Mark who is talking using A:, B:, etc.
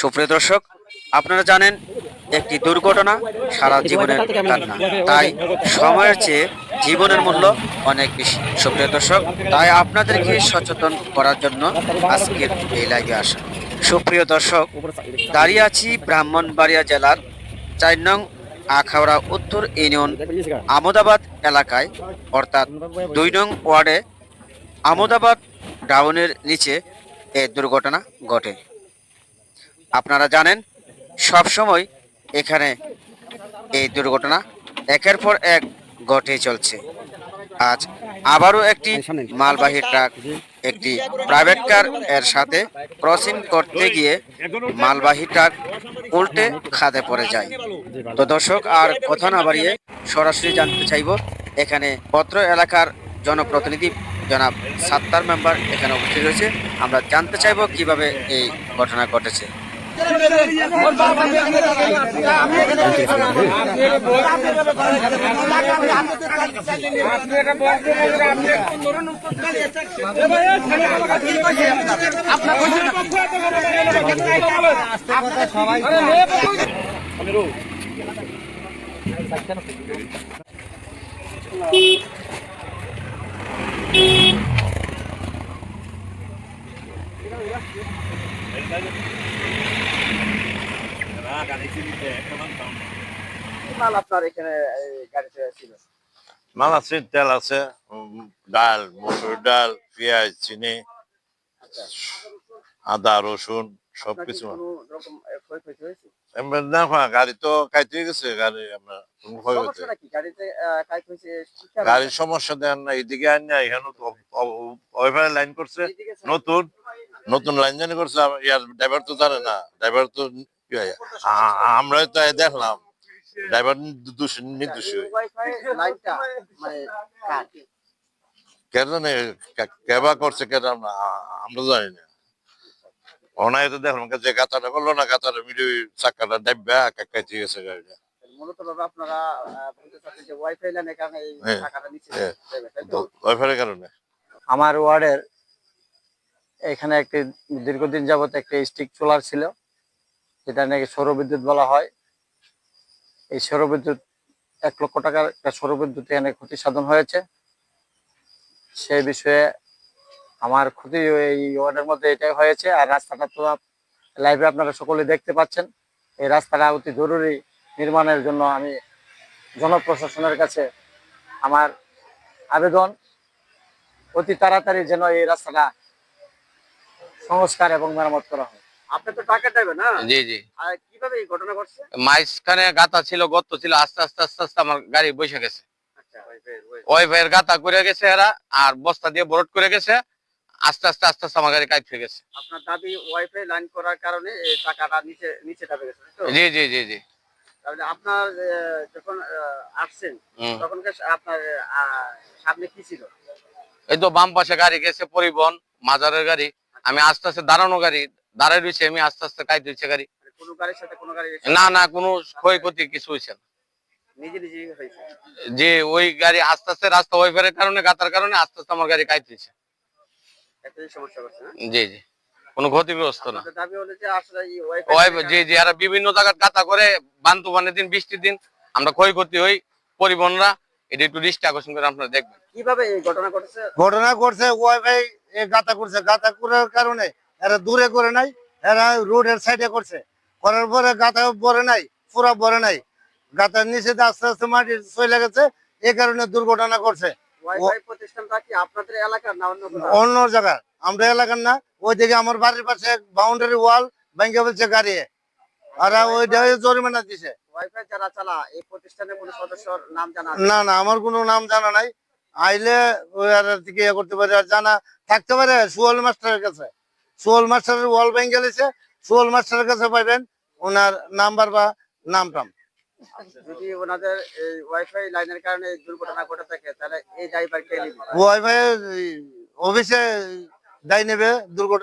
A: সুপ্রিয় দর্শক, আপনারা জানেন একটি দুর্ঘটনা সারা জীবনের কান্না। তাই সময়ের চেয়ে জীবনের মূল্য অনেক বেশি। সুপ্রিয় দর্শক, তাই আপনাদেরকে সচেতন করার জন্য আজকের এই লাইভে আসা। সুপ্রিয় দর্শক, দাঁড়িয়ে আছি ব্রাহ্মণবাড়িয়া জেলার চার নং আখাউড়া উত্তর ইউনিয়ন আমদাবাদ এলাকায়, অর্থাৎ দুই নং ওয়ার্ডে আমদাবাদ ডাউনের নিচে এই দুর্ঘটনা ঘটে। আপনারা জানেন সব সময় এখানে এই দুর্ঘটনা একের পর এক ঘটে চলছে। আজ আবারও একটি মালবাহী ট্রাক একটি প্রাইভেট কার এর সাথে ক্রসিং করতে গিয়ে মালবাহী ট্রাক উল্টে খাদে পড়ে যায়। তো দর্শক আর কথা না বাড়িয়ে সরাসরি জানতে চাইব এখানে পত্র এলাকার জনপ্রতিনিধি জনাব সাত্তার মেম্বার এখানে উপস্থিত হয়েছে। আমরা জানতে চাইব কীভাবে এই ঘটনা ঘটেছে। মাল আপনার এখানে গাড়িতে ছিল?
B: মাল আছে তেল আছে ডাল মসুর ডাল পেঁয়াজ চিনি আদা রসুন সবকিছু না হয়, গাড়ি তো কাইতে গেছে গাড়ি আমরা কোনো? গাড়ির সমস্যা দেন না এদিকে আন না এখানে ওইভাবে লাইন করছে। নতুন নতুন লাইন জানি করছে ইয়ার ড্রাইভার তো জানে না ড্রাইভার তো আমরা তো দেখলাম ড্রাইভার নির্দোষ
A: মানে কার?
B: কে জানে কে- কেবা করছে কে জানে না, আমরা জানি না। ওনায় তো দেখলাম যে গাতাটা করল না গাতাটা মিডিয়ে চাকাটা ডাইবা কাকাইতে গেছে গাড়িটা।
A: মূলত আপনারা আহ, বলতে চাচ্ছেন যে ওয়াইফাই লাইনের কারণে এই
B: হ্যাঁ, হ্যাঁ। কারণে?
C: আমার ওয়ার্ডের এখানে একটি দীর্ঘদিন যাবত একটি স্টিক সোলার ছিল যেটা নাকি সৌরবিদ্যুৎ বলা হয়। এই সৌরবিদ্যুৎ এক লক্ষ টাকার একটা সৌরবিদ্যুৎ এখানে ক্ষতি সাধন হয়েছে। সেই বিষয়ে আমার ক্ষতি এই ওয়ার্ডের মধ্যে এটাই হয়েছে। আর রাস্তাটা তো লাইভে আপনারা সকলে দেখতে পাচ্ছেন। এই রাস্তাটা অতি জরুরি নির্মাণের জন্য আমি জনপ্রশাসনের কাছে আমার আবেদন। অতি তাড়াতাড়ি যেন এই রাস্তাটা সংস্কার এবং মেরামত করা হয়।
A: আপনি তো টাকা দেবেন না?
D: জি জি।
A: আর কীভাবে এই ঘটনা ঘটছে?
D: মাঝখানে গাতা ছিল গর্ত ছিল আস্তে আস্তে আস্তে আস্তে আমার গাড়ি বসে গেছে।
A: আচ্ছা।
D: গাতা করে গেছে এরা আর বস্তা দিয়ে বরট করে গেছে। আস্তে আস্তে আস্তে আস্তে আমার গাড়ি কাজ হয়ে গেছে।
A: আপনার দাবি ওয়াইফাই লাইন করার কারণে টাকাটা নিচে নিচে যাবে গেছে
D: জি জি জি জি।
A: তাহলে আপনার যখন আসছেন তখন আপনার সামনে কি ছিল?
D: এই তো বাম পাশে গাড়ি গেছে পরিবহন মাজারের গাড়ি। আমি আস্তে আস্তে দাঁড়ানো গাড়ি দাঁড়ায় রয়েছে আমি আস্তে আস্তে কাজ দিচ্ছে গাড়ি।
A: মানে কোনো গাড়ির সাথে কোনো গাড়ি
D: না না কোনো ক্ষয়ক্ষতি কিছু হয়েছে না। যে ওই গাড়ি আস্তে আস্তে রাস্তা ওই কারণে গাতার কারণে আস্তে আস্তে আমার গাড়ি কাজ
A: একটাই সমস্যা করছে না
D: জি জি। কোনো ক্ষতিগ্রস্ত না।
A: দাবি হলো যে আসলে এই
D: ওই
A: ওয়াইফাই
D: জি জি এরা বিভিন্ন জায়গায় গাতা করে বান তুফানের দিন বৃষ্টির দিন আমরা ক্ষয়ক্ষতি হই। পরিবহনরা এটা একটু দৃষ্টি আকর্ষণ করে আপনারা দেখবেন।
A: কীভাবে এই ঘটনা ঘটেছে?
E: ঘটনা করছে ওয়াইফাই এ গাতা করছে। গাতা করার কারণে এরা দূরে করে নাই এরা রোডের সাইডে করছে। করার পরে গাতা বরে নাই পুরা বরে নাই। গাতার নিচে আস্তে আস্তে মাটি চলে গেছে এ কারণে দুর্ঘটনা করছে
A: ওয়াইফাই প্রতিষ্ঠানটা কি আপনাদের এলাকার অন্য?
E: জায়গার। আমরা এলাকার না ওইদিকে আমার বাড়ির পাশে বাউন্ডারি ওয়াল ভেঙে ফেলছে গাড়ি। আর ওইটা জরিমানা দিছে। না না আমার কোনো নাম জানা নাই। আইলে থেকে ইয়ে করতে পারে আর জানা থাকতে পারে সুয়াল মাস্টারের কাছে। সুয়াল মাস্টারের ওয়াল ব্যাংক গেলেছে সুয়াল মাস্টারের কাছে পাইবেন ওনার নাম্বার বা নাম টাম
A: যদি ওনাদের এই ওয়াইফাই লাইনের কারণে দুর্ঘটনা ঘটে থাকে, তাহলে এই ড্রাইভার কে নেবে?
E: ওয়াইফাই অফিসে দায় নেবে দুর্ঘটনা